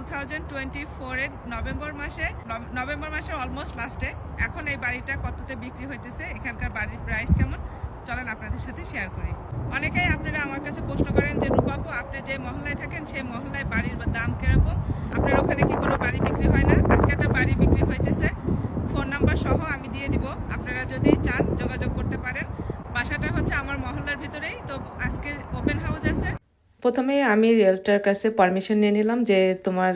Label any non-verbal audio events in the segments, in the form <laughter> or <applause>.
Two thousand twenty ফোরের November মাসে November মাসের অলমোস্ট লাস্টে এখন এই বাড়িটা কততে বিক্রি হইতেছে? এখানকার বাড়ির প্রাইস কেমন? চলেন আপনাদের সাথে শেয়ার করি। অনেকেই আপনারা আমার কাছে প্রশ্ন করেন যে, রূপাপু, আপনি যে মহল্লায় থাকেন, সেই মহল্লায় বাড়ির দাম কীরকম? আপনার ওখানে কি কোনো বাড়ি বিক্রি হয় না? আজকে একটা বাড়ি বিক্রি হইতেছে। ফোন নাম্বার সহ আমি দিয়ে দিব। আপনারা যদি চান, যোগাযোগ করতে পারেন। বাসাটা হচ্ছে আমার মহল্লার ভিতরেই। তো আজকে ওপেন হাউস আছে। প্রথমে আমি রিয়েলটার কাছে পারমিশন নিয়ে নিলাম যে তোমার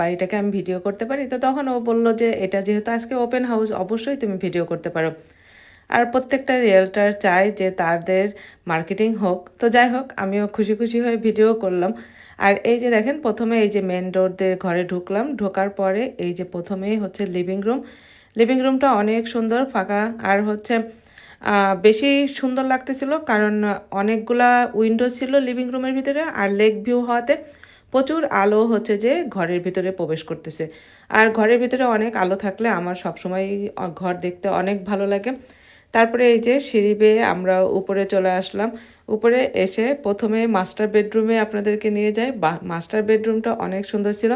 বাড়িটাকে আমি ভিডিও করতে পারি। তো তখন ও বলল যে, এটা যেহেতু আজকে ওপেন হাউস অবশ্যই তুমি ভিডিও করতে পারো। আর প্রত্যেকটা রিয়েলটার চায় যে তাদের মার্কেটিং হোক। তো যাই হোক, আমিও খুশি খুশি হয়ে ভিডিও করলাম। আর এই যে দেখেন, প্রথমে এই যে মেন ডোর দিয়ে ঘরে ঢুকলাম। ঢোকার পরে এই যে প্রথমেই হচ্ছে লিভিং রুম লিভিং রুমটা অনেক সুন্দর, ফাঁকা। আর হচ্ছে বেশি সুন্দর লাগতেছিল কারণ অনেকগুলা উইন্ডো ছিল লিভিং রুমের ভিতরে আর লেক ভিউ হওয়াতে প্রচুর আলো হচ্ছে যে ঘরের ভিতরে প্রবেশ করতেছে। আর ঘরের ভিতরে অনেক আলো থাকলে আমার সবসময় ঘর দেখতে অনেক ভালো লাগে। তারপরে এই যে সিঁড়ি বেয়ে আমরা উপরে চলে আসলাম। উপরে এসে প্রথমে মাস্টার বেডরুমে আপনাদেরকে নিয়ে যাই। মাস্টার বেডরুমটা অনেক সুন্দর ছিল।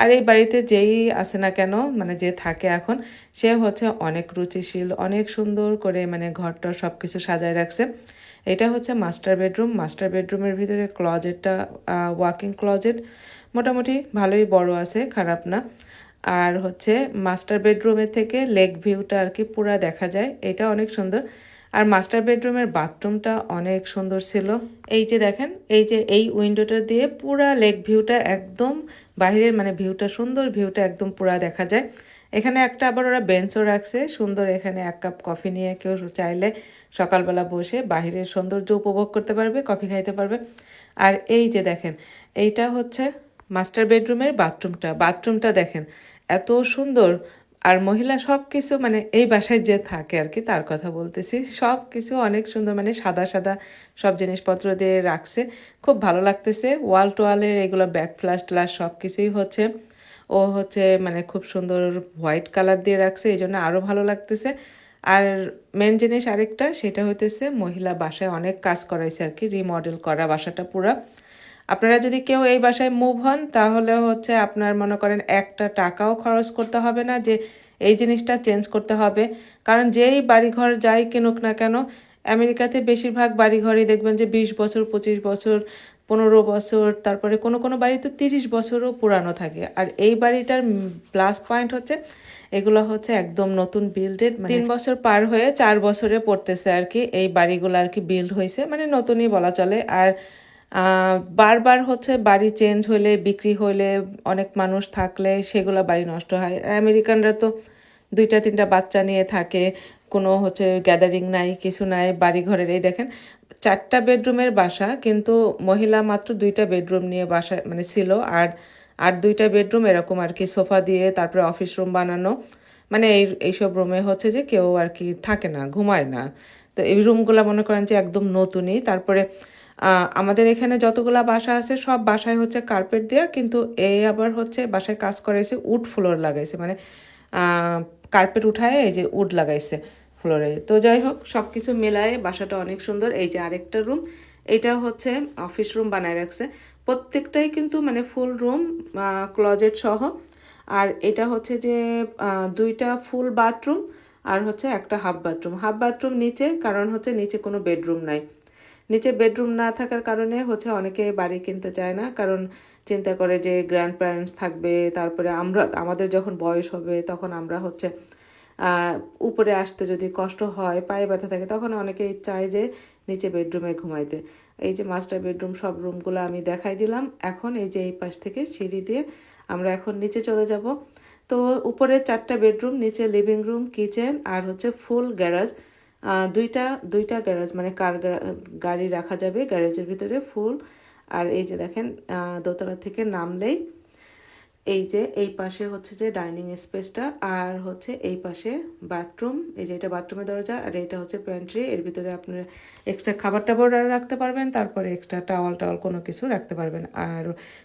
আর এই বাড়িতে যেই আসে না কেন মানে যে থাকে এখন, সে হচ্ছে অনেক রুচিশীল, অনেক সুন্দর করে মানে ঘরটা সব কিছু সাজায় রাখছে। এটা হচ্ছে মাস্টার বেডরুম। মাস্টার বেডরুমের ভিতরে ক্লজেটটা ওয়াকিং ক্লজেট। মোটামুটি ভালোই বড় আছে, খারাপ না। আর হচ্ছে মাস্টার বেডরুমের থেকে লেক ভিউটা আর কি পুরা দেখা যায়। এটা অনেক সুন্দর। আর মাস্টার বেডরুমের বাথরুমটা অনেক সুন্দর ছিল। এই যে দেখেন, এই যে এই উইন্ডোটা দিয়ে পুরা লেক ভিউটা একদম বাইরের মানে ভিউটা সুন্দর ভিউটা একদম পুরা দেখা যায়। এখানে একটা আবার ওরা বেঞ্চও রাখছে, সুন্দর এখানে এক কাপ কফি নিয়ে কেউ চাইলে সকালবেলা বসে বাইরের সৌন্দর্য উপভোগ করতে পারবে কফি খাইতে পারবে। আর এই যে দেখেন, এইটা হচ্ছে মাস্টার বেডরুমের বাথরুমটা বাথরুমটা দেখেন, এত সুন্দর আর মহিলা সব কিছু মানে এই বাসায় যে থাকে আর কি, তার কথা বলতেছি। সব কিছু অনেক সুন্দর মানে সাদা সাদা সব জিনিসপত্র দিয়ে রাখছে। খুব ভালো লাগতেছে। ওয়াল টোয়ালের এগুলো ব্যাক ফ্লাশ ট্লাশ সব কিছুই হচ্ছে। ও হচ্ছে মানে খুব সুন্দর হোয়াইট কালার দিয়ে রাখছে, এই জন্য আরও ভালো লাগতেছে। আর মেন জিনিস আরেকটা, সেটা হইতেছে মহিলা বাসায় অনেক কাজ করাইছে আর কি, রিমডেল করা বাসাটা পুরা। আপনারা যদি কেউ এই বাসায় মুভ হন তাহলে হচ্ছে আপনার মনে করেন একটা টাকাও খরচ করতে হবে না যে এই জিনিসটা চেঞ্জ করতে হবে। কারণ যেই বাড়িঘর যাই কিনুক না কেন আমেরিকাতে বেশিরভাগ বাড়িঘরই দেখবেন যে বিশ বছর পঁচিশ বছর পনেরো বছর তারপরে কোনো কোনো বাড়ি তো তিরিশ বছরও পুরানো থাকে। আর এই বাড়িটার প্লাস পয়েন্ট হচ্ছে এগুলো হচ্ছে একদম নতুন বিল্ডেড তিন বছর পার হয়ে চার বছরে পড়তেছে আর কি এই বাড়িগুলো আর কি বিল্ড হয়েছে মানে নতুনই বলা চলে। আর বারবার হচ্ছে বাড়ি চেঞ্জ হলে, বিক্রি হলে অনেক মানুষ থাকলে সেগুলো বাড়ি নষ্ট হয়। আমেরিকানরা তো দুইটা, তিনটা বাচ্চা নিয়ে থাকে, কোনো হচ্ছে গ্যাদারিং নাই, কিছু নাই বাড়ি ঘরের এই দেখেন, চারটা বেডরুমের বাসা, কিন্তু মহিলা মাত্র দুইটা বেডরুম নিয়ে বাসা মানে ছিল, আর আর দুইটা বেডরুম এরকম আর কি, সোফা দিয়ে তারপরে অফিস রুম বানানো। মানে এই, এইসব রুমে হচ্ছে যে কেউ আর কি থাকে না, ঘুমায় না। তো এই রুমগুলো মনে করেন যে একদম নতুনই। তারপরে আমাদের এখানে যতগুলা বাসা আছে, সব বাসায় হচ্ছে কার্পেট দেওয়া কিন্তু এই আবার হচ্ছে বাসায় কাজ করাইছে উড ফ্লোর লাগাইছে। মানে কার্পেট উঠায় এই যে উড লাগাইছে ফ্লোরে তো যাই হোক সব কিছু মেলায় বাসাটা অনেক সুন্দর। এই যে আরেকটা রুম এইটা হচ্ছে অফিস রুম বানায় রাখছে। প্রত্যেকটাই কিন্তু মানে ফুল রুম ক্লজেট সহ। আর এটা হচ্ছে যে দুইটা ফুল বাথরুম আর হচ্ছে একটা হাফ বাথরুম হাফ বাথরুম নিচে, কারণ হচ্ছে নিচে কোনো বেডরুম নাই। নিচে বেডরুম না থাকার কারণে হচ্ছে অনেকে বাড়ি কিনতে চায় না। কারণ চিন্তা করে যে গ্র্যান্ড প্যারেন্টস থাকবে, তারপরে আমরা, আমাদের যখন বয়স হবে, তখন আমরা হচ্ছে উপরে আসতে যদি কষ্ট হয়, পায়ে ব্যথা থাকে, তখন অনেকেই চায় যে নিচে বেডরুমে ঘুমাইতে। এই যে মাস্টার বেডরুম সব রুমগুলো আমি দেখাই দিলাম। এখন এই যে এই পাশ থেকে সিঁড়ি দিয়ে আমরা এখন নিচে চলে যাব। তো উপরে চারটা বেডরুম, নিচে লিভিং রুম কিচেন আর হচ্ছে ফুল গ্যারাজ দুইটা দুইটা গ্যারেজ মানে কার গাড়ি রাখা যাবে গ্যারেজের ভিতরে ফুল আর এই যে দেখেন দোতলা থেকে নামলেই এই যে, এই পাশে হচ্ছে যে ডাইনিং স্পেসটা, আর হচ্ছে এই পাশে বাথরুম, এই যে এটা বাথরুমের দরজা, আর এটা হচ্ছে প্যান্ট্রি এর ভিতরে আপনারা এক্সট্রা খাবার টাবার রাখতে পারবেন, তারপরে এক্সট্রা টাওয়াল টাওয়াল কোনো কিছু রাখতে পারবেন, আর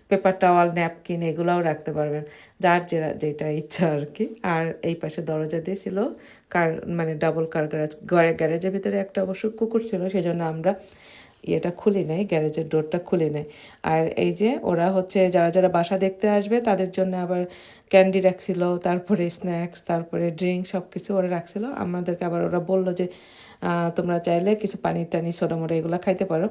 পেপার টাওয়াল ন্যাপকিন এগুলাও রাখতে পারবেন, যার যেটা যেটা ইচ্ছা আর কি। আর এই পাশে দরজা দিয়েছিল কার মানে ডাবল কার গ্যারেজ গ্যারেজের ভিতরে একটা অবশ্য কুকুর ছিল, সেজন্য আমরা ইয়েটা খুলে নেয় গ্যারেজের ডোরটা খুলে নেয় আর এই যে ওরা হচ্ছে যারা যারা বাসা দেখতে আসবে তাদের জন্য আবার ক্যান্ডি রাখছিল, তারপরে স্ন্যাক্স, তারপরে ড্রিঙ্ক সব কিছু ওরা রাখছিল। আমাদেরকে আবার ওরা বলল যে তোমরা চাইলে কিছু পানির টানি, সোডা মোডা এগুলো খাইতে পারো।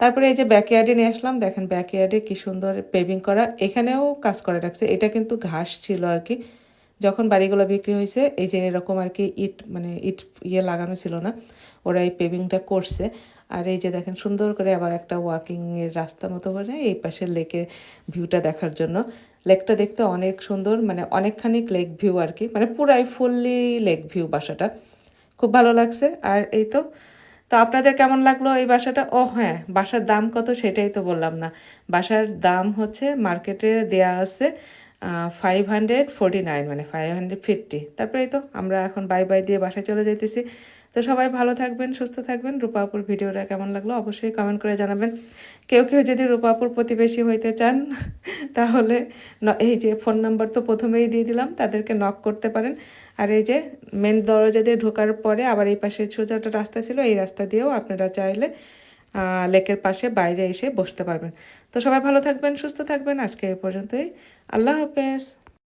তারপরে এই যে ব্যাকয়ার্ডে নিয়ে আসলাম, দেখেন ব্যাকয়ার্ডে কি সুন্দর পেভিং করা। এখানেও কাজ করে রাখছে। এটা কিন্তু ঘাস ছিল আর কি। যখন বাড়িগুলো বিক্রি হয়েছে, এই যে এরকম আর কি ইট মানে ইট ইয়ে লাগানো ছিল না, ওরা এই পেভিংটা করছে। আর এই যে দেখেন সুন্দর করে আবার একটা ওয়াকিং এর রাস্তা মতো বলে এই পাশে লেকের ভিউটা দেখার জন্য। লেকটা দেখতে অনেক সুন্দর মানে অনেকখানি লেক ভিউ আর কি মানে পুরাই ফুললি লেক ভিউ বাসাটা। খুব ভালো লাগছে। আর এই তো তো আপনাদের কেমন লাগল এই বাসাটা? ও হ্যাঁ বাসার দাম কত সেটাই তো বললাম না। বাসার দাম হচ্ছে মার্কেটে দেয়া আছে ফাইভ হান্ড্রেড ফোরটি নাইন মানে ফাইভ হান্ড্রেড ফিফটি তারপরে তো, আমরা এখন বাই বাই দিয়ে বাসায় চলে যাইতেছি। তো সবাই ভালো থাকবেন, সুস্থ থাকবেন। রূপাপুর ভিডিওটা কেমন লাগল অবশ্যই কমেন্ট করে জানাবেন। কেউ কেউ যদি রূপাপুর প্রতিবেশী হইতে চান, <laughs> তাহলে এই যে ফোন নাম্বার তো প্রথমেই দিয়ে দিলাম, তাদেরকে নক করতে পারেন। আর এই যে মেন দরজা দিয়ে ঢোকার পরে আবার এই পাশে সোজা একটা রাস্তা ছিল, এই রাস্তা দিয়েও আপনারা চাইলে লেকের পাশে বাইরে এসে বসতে পারবেন। তো সবাই ভালো থাকবেন, সুস্থ থাকবেন। আজকে এ পর্যন্তই। আল্লাহ হাফেজ।